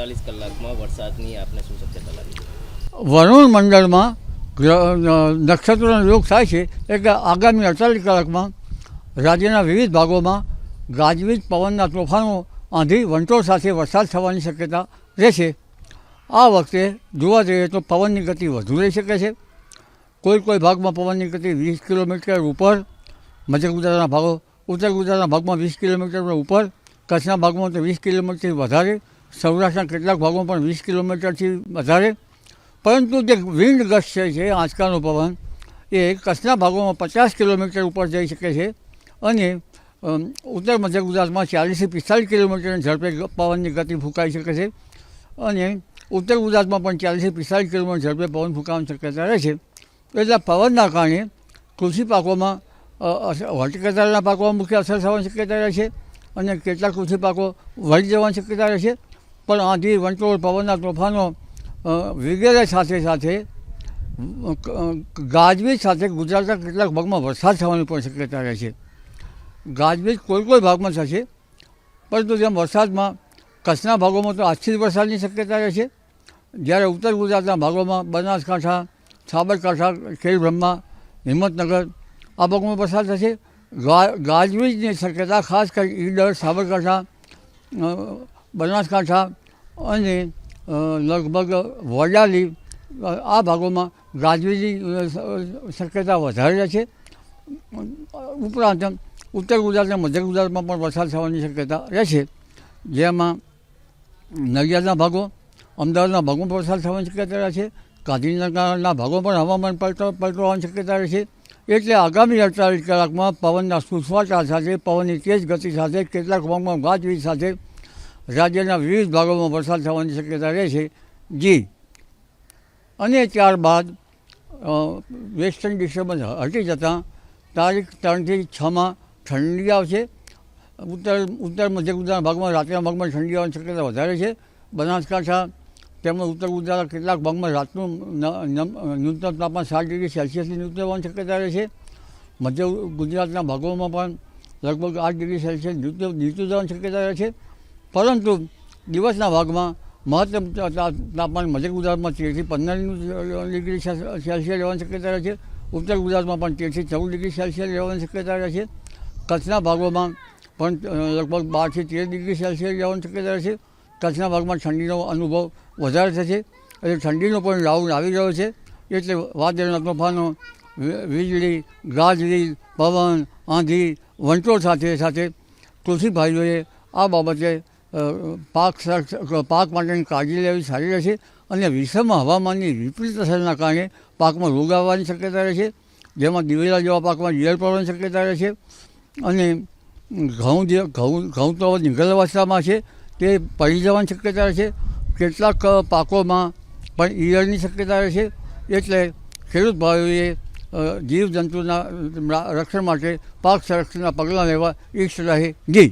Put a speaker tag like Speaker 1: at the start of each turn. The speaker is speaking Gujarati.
Speaker 1: અડતાલીસ કલાકમાં વરસાદની આપને શું શક્યતા લાગી
Speaker 2: વરુણ મંડળમાં નક્ષત્રનો યોગ થાય છે એટલે આગામી અડતાલીસ કલાકમાં રાજ્યના વિવિધ ભાગોમાં ગાજવીજ પવનના તોફાનો આંધી વંટોળ સાથે વરસાદ થવાની શક્યતા રહેશે. આ વખતે જોવા જઈએ તો પવનની ગતિ વધુ રહી શકે છે. કોઈ કોઈ ભાગમાં પવનની ગતિ વીસ કિલોમીટર ઉપર, મધ્ય ગુજરાતના ભાગો, ઉત્તર ગુજરાતના ભાગમાં વીસ કિલોમીટર ઉપર, કચ્છના ભાગમાં તો વીસ કિલોમીટરથી વધારે સૌરાષ્ટ્રના કેટલાક ભાગો પણ વીસ કિલોમીટરથી વધારે. પરંતુ જે વિન્ડ ગસ્ટ છે આંચકાનો પવન, એ કચ્છના ભાગોમાં પચાસ કિલોમીટર ઉપર જઈ શકે છે અને ઉત્તર મધ્ય ગુજરાતમાં ચાલીસથી પિસ્તાલીસ કિલોમીટરની ઝડપે પવનની ગતિ ફૂંકાઈ શકે છે અને ઉત્તર ગુજરાતમાં પણ ચાલીસથી પિસ્તાલીસ કિલોમીટર ઝડપે પવન ફૂંકાવાની શક્યતા રહે છે. એટલે પવનના કારણે કૃષિ પાકોમાં હોર્ટિકલ્ચરના પાકોમાં મુખ્ય અસર થવાની શક્યતા રહે છે અને કેટલાક કૃષિ પાકો વળી જવાની શક્યતા રહે છે. પણ આંધી વંટોળ પવનના તોફાનો વગેરે સાથે સાથે ગાજવીજ સાથે ગુજરાતના કેટલાક ભાગમાં વરસાદ થવાની પણ શક્યતા રહે છે. ગાજવીજ કોઈ કોઈ ભાગમાં થશે, પરંતુ જેમ વરસાદમાં કચ્છના ભાગોમાં તો આજથી જ વરસાદની શક્યતા રહે છે. જ્યારે ઉત્તર ગુજરાતના ભાગોમાં બનાસકાંઠા, સાબરકાંઠા, ખેડબ્રહ્મા, હિંમતનગર આ ભાગમાં વરસાદ થશે. ગાજવીજની શક્યતા ખાસ કરી ઈડર, સાબરકાંઠા બનાસકાંઠા અને લગભગ વડાલી આ ભાગોમાં ગાજવીની શક્યતા વધારે છે. ઉપરાંત ઉત્તર ગુજરાત અને મધ્ય ગુજરાતમાં પણ વરસાદ થવાની શક્યતા રહેશે જેમાં નડિયાદના ભાગો, અમદાવાદના ભાગોમાં વરસાદ થવાની શક્યતા રહે છે. ગાંધીનગરના ભાગો પણ હવામાન પલટો પલટવાની શક્યતા રહે છે. એટલે આગામી અડતાલીસ કલાકમાં પવનના સુસવાટા સાથે, પવનની તેજ ગતિ સાથે, કેટલાક ભાગમાં ગાજવીજ સાથે રાજ્યના વિવિધ ભાગોમાં વરસાદ થવાની શક્યતા રહે છે. જી. અને ત્યારબાદ વેસ્ટર્ન ડિસ્ટર્બન્સ હટી જતાં તારીખ ત્રણથી છમાં ઠંડી આવશે. ઉત્તર ઉત્તર મધ્ય ગુજરાતના ભાગમાં રાત્રિના ભાગમાં ઠંડી આવવાની શક્યતા વધારે છે. બનાસકાંઠા, તેમજ ઉત્તર ગુજરાતના કેટલાક ભાગમાં રાતનું ન્યૂનતમ તાપમાન સાત ડિગ્રી સેલ્સિયસની ન્યૂનતમ હોવાની શક્યતા રહે છે. મધ્ય ગુજરાતના ભાગોમાં પણ લગભગ આઠ ડિગ્રી સેલ્સિયસ નીચું જવાની શક્યતા રહે છે. પરંતુ દિવસના ભાગમાં મહત્તમ તાપમાન મધ્ય ગુજરાતમાં તેરથી પંદર ડિગ્રી સેલ્સિયસ રહેવાની શક્યતા રહે છે. ઉત્તર ગુજરાતમાં પણ તેરથી ચૌદ ડિગ્રી સેલ્સિયસ રહેવાની શક્યતા રહે છે. કચ્છના ભાગોમાં પણ લગભગ બારથી તેર ડિગ્રી સેલ્સિયસ રહેવાની શક્યતા રહે છે. કચ્છના ભાગમાં ઠંડીનો અનુભવ વધારે થશે એટલે ઠંડીનો પણ રાઉન્ડ આવી રહ્યો છે. એટલે વાદળના તોફાનો વીજળી, ગાજવીજ, પવન, આંધી, વંટોળ સાથે સાથે કૃષિ ભાઈઓએ આ બાબતે પાક પાક માટેની કાળજી લેવી સારી રહેશે અને વિશ્વમાં હવામાનની વિપરીત અસરના કારણે પાકમાં રોગ આવવાની શક્યતા રહે છે જેમાં દિવેલા જેવા પાકમાં ઈયળ પડવાની શક્યતા રહે છે અને ઘઉં જે, ઘઉં ઘઉં તો નિગલ અવસ્થામાં છે, તે પડી જવાની શક્યતા રહે છે કેટલાક પાકોમાં પણ ઈયળની શક્યતા રહે છે એટલે ખેડૂત ભાઈઓએ જીવજંતુના રક્ષણ માટે પાક સંરક્ષણના પગલાં લેવા ઈચ્છ રહે. જી.